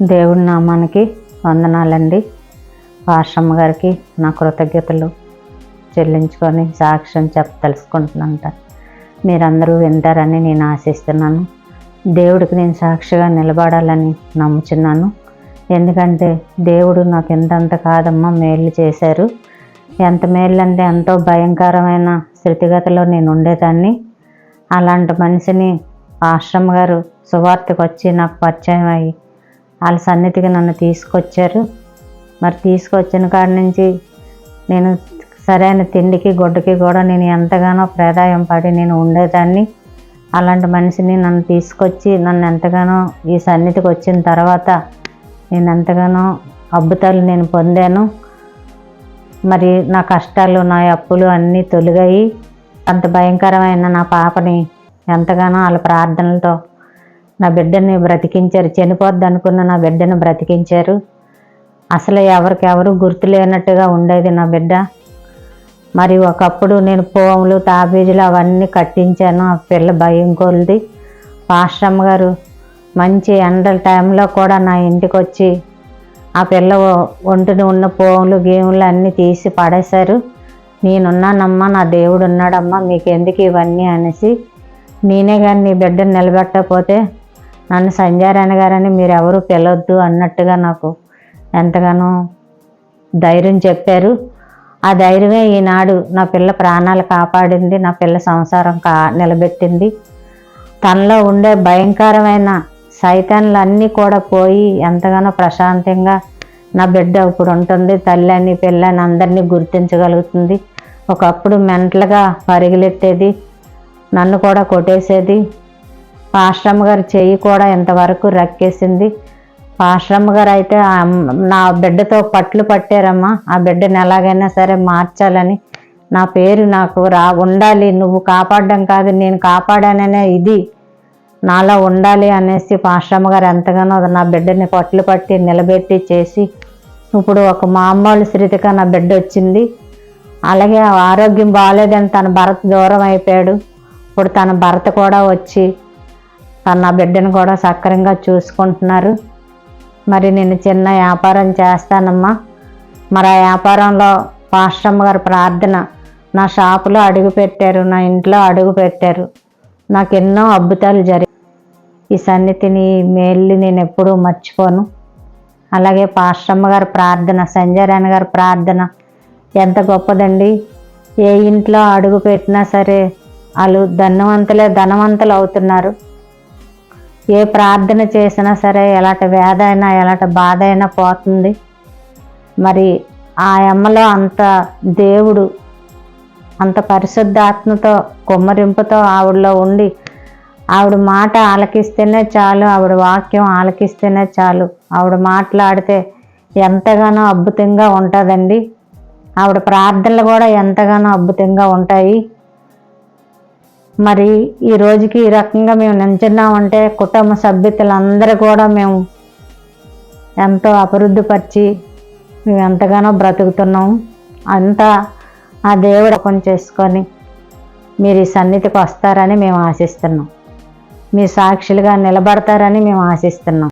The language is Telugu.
దేవుడి నామానికి వందనాలండి. పాశ్రమ్మ గారికి నా కృతజ్ఞతలు చెల్లించుకొని సాక్ష్యం చెప్ప తెలుసుకుంటున్నాను మీరందరూ వింటారని నేను ఆశిస్తున్నాను. దేవుడికి నేను సాక్షిగా నిలబడాలని నమ్ముచున్నాను. ఎందుకంటే దేవుడు నాకు ఎంతంత కాదమ్మా మేలు చేశారు. ఎంత మేలు అంటే ఎంతో భయంకరమైన స్థితిగతిలో నేను ఉండేదాన్ని. అలాంటి మనిషిని ఆశ్రమ గారు సువార్తకు వచ్చి నాకు పరిచయం అయ్యి వాళ్ళ సన్నిధికి నన్ను తీసుకొచ్చారు. మరి తీసుకొచ్చిన కాడి నుంచి నేను సరైన తిండికి గుడ్డకి కూడా నేను ఎంతగానో ప్రదాయం పడి నేను ఉండేదాన్ని. అలాంటి మనిషిని నన్ను తీసుకొచ్చి నన్ను ఎంతగానో ఈ సన్నిధికి వచ్చిన తర్వాత నేను ఎంతగానో అద్భుతాలు నేను పొందాను. మరి నా కష్టాలు నా అప్పులు అన్నీ తొలగాయి. అంత భయంకరమైన నా పాపని ఎంతగానో వాళ్ళ ప్రార్థనలతో నా బిడ్డని బ్రతికించారు చనిపోద్ది అనుకున్న నా బిడ్డను బ్రతికించారు. అసలు ఎవరికెవరు గుర్తు లేనట్టుగా ఉండేది నా బిడ్డ. మరి ఒకప్పుడు నేను పోములు తాబేజీలు అవన్నీ కట్టించాను. ఆ పిల్ల భయం కొలిది. పాశ్రమ్మ గారు మంచి ఎండల టైంలో కూడా నా ఇంటికి వచ్చి ఆ పిల్ల ఒంటిని ఉన్న పోములు గేములు అన్నీ తీసి పడేశారు. నేనున్నానమ్మా నా దేవుడు ఉన్నాడమ్మా మీకు ఎందుకు ఇవన్నీ అనేసి నేనే కానీ నీ బిడ్డను నిలబెట్టకపోతే నన్ను సంజారాయణ గారని మీరు ఎవరు పిలవద్దు అన్నట్టుగా నాకు ఎంతగానో ధైర్యం చెప్పారు. ఆ ధైర్యమే ఈనాడు నా పిల్ల ప్రాణాలు కాపాడింది నా పిల్ల సంసారం కా నిలబెట్టింది. తనలో ఉండే భయంకరమైన సైతాన్లు అన్నీ కూడా పోయి ఎంతగానో ప్రశాంతంగా నా బిడ్డ ఇప్పుడు ఉంటుంది తల్లి అని అందరినీ గుర్తించగలుగుతుంది. ఒకప్పుడు మెంటల్గా పరిగెలెట్టేది నన్ను కూడా కొట్టేసేది పాశ్రమ గారి చెయ్యి కూడా ఇంతవరకు రక్కేసింది. పాశ్రమ గారు అయితే నా బిడ్డతో పట్లు పట్టారమ్మా. ఆ బిడ్డని ఎలాగైనా సరే మార్చాలని. నా పేరు నాకు రా ఉండాలి. నువ్వు కాపాడడం కాదు నేను కాపాడాననే ఇది. నాలో ఉండాలి అనేసి పాశ్రమ గారు ఎంతగానో నా బిడ్డని పట్లు పట్టి నిలబెట్టి చేసి ఇప్పుడు ఒక మామూలు స్థితిగా నా బిడ్డ వచ్చింది. అలాగే ఆరోగ్యం బాగాలేదని తన భర్త దూరం అయిపోయాడు. ఇప్పుడు తన భర్త కూడా వచ్చి నా బిడ్డను కూడా సక్రంగా చూసుకుంటున్నారు. మరి నేను చిన్న వ్యాపారం చేస్తానమ్మా. మరి ఆ వ్యాపారంలో పాశ్రమ్మ గారి ప్రార్థన నా షాపులో అడుగు పెట్టారు నా ఇంట్లో అడుగు పెట్టారు. నాకు ఎన్నో అద్భుతాలు జరిగి ఈ సన్నిధిని మేల్ని నేను ఎప్పుడూ మర్చిపోను. అలాగే పాశ్రమ్మ గారి ప్రార్థన సంజయరాయణ గారి ప్రార్థన ఎంత గొప్పదండి. ఏ ఇంట్లో అడుగు పెట్టినా సరే వాళ్ళు ధనవంతులే ధనవంతులు అవుతున్నారు. ఏ ప్రార్థన చేసినా సరే ఎలాంటి వేద అయినా ఎలాంటి బాధ అయినా పోతుంది. మరి ఆ అమ్మలో అంత దేవుడు అంత పరిశుద్ధాత్మతో కుమ్మరింపుతో ఆవిడలో ఉండి ఆవిడ మాట ఆలకిస్తేనే చాలు ఆవిడ వాక్యం ఆలకిస్తేనే చాలు. ఆవిడ మాట్లాడితే ఎంతగానో అద్భుతంగా ఉంటుందండి. ఆవిడ ప్రార్థనలు కూడా ఎంతగానో అద్భుతంగా ఉంటాయి. మరి ఈ రోజుకి ఈ రకంగా మేము నించున్నామంటే కుటుంబ సభ్యులందరూ కూడా మేము ఎంతో అభివృద్ధిపరిచి మేము ఎంతగానో బ్రతుకుతున్నాం. అంతా ఆ దేవుడు పని చేసుకొని మీరు ఈ సన్నిధికి వస్తారని మేము ఆశిస్తున్నాం. మీ సాక్షులుగా నిలబడతారని మేము ఆశిస్తున్నాం.